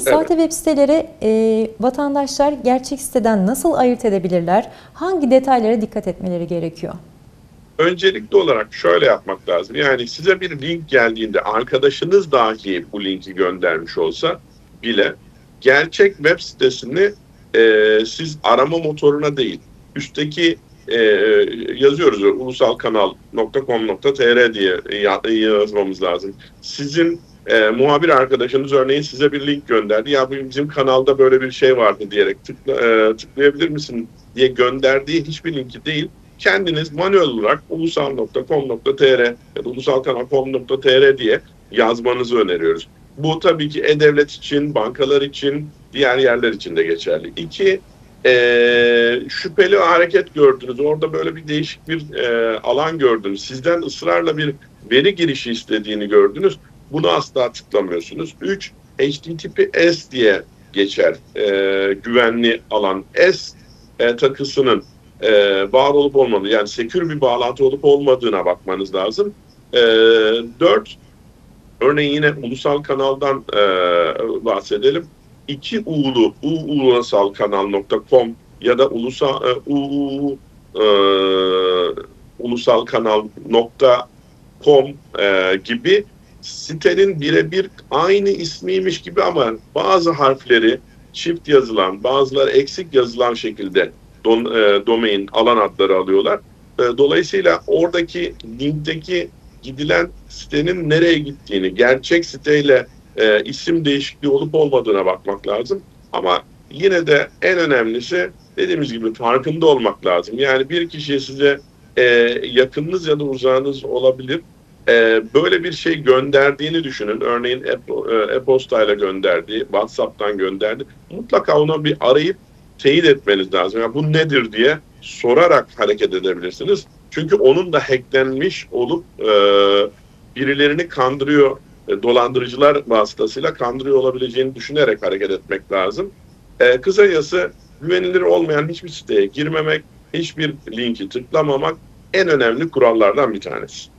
Sahte web siteleri e, vatandaşlar gerçek siteden nasıl ayırt edebilirler? Hangi detaylara dikkat etmeleri gerekiyor? Öncelikli olarak şöyle yapmak lazım. Yani size bir link geldiğinde arkadaşınız dahi bu linki göndermiş olsa bile gerçek web sitesini e, siz arama motoruna değil, üstteki e, yazıyoruz ya, ulusalkanal.com.tr diye ya- yazmamız lazım. Sizin e, muhabir arkadaşınız örneğin size bir link gönderdi. Ya bizim kanalda böyle bir şey vardı diyerek tıkla, e, tıklayabilir misin diye gönderdiği hiçbir linki değil kendiniz manuel olarak ulusal.com.tr ya da ulusalkanal.com.tr diye yazmanızı öneriyoruz. Bu tabii ki e-devlet için, bankalar için, diğer yerler için de geçerli. İki, eee, şüpheli hareket gördünüz. Orada böyle bir değişik bir eee, alan gördünüz. Sizden ısrarla bir veri girişi istediğini gördünüz. Bunu asla tıklamıyorsunuz. Üç, HTTPS diye geçer. Eee, güvenli alan. S e, takısının e, var olup olmadığı yani sekür bir bağlantı olup olmadığına bakmanız lazım. E, dört, örneğin yine ulusal kanaldan e, bahsedelim. İki u'lu uulusalkanal.com ya da ulusal e, uu e, ulusalkanal.com e, gibi sitenin birebir aynı ismiymiş gibi ama bazı harfleri çift yazılan, bazıları eksik yazılan şekilde don, e, domain alan adları alıyorlar. E, dolayısıyla oradaki linkteki gidilen sitenin nereye gittiğini, gerçek siteyle e, isim değişikliği olup olmadığına bakmak lazım. Ama yine de en önemlisi dediğimiz gibi farkında olmak lazım. Yani bir kişiye size e, yakınınız ya da uzağınız olabilir. E, böyle bir şey gönderdiğini düşünün. Örneğin e- e- e-postayla gönderdiği, WhatsApp'tan gönderdi. Mutlaka onu bir arayıp teyit etmeniz lazım. Yani bu nedir diye sorarak hareket edebilirsiniz. Çünkü onun da hacklenmiş olup e, birilerini kandırıyor, e, dolandırıcılar vasıtasıyla kandırıyor olabileceğini düşünerek hareket etmek lazım. E, kısacası güvenilir olmayan hiçbir siteye girmemek, hiçbir linki tıklamamak en önemli kurallardan bir tanesi.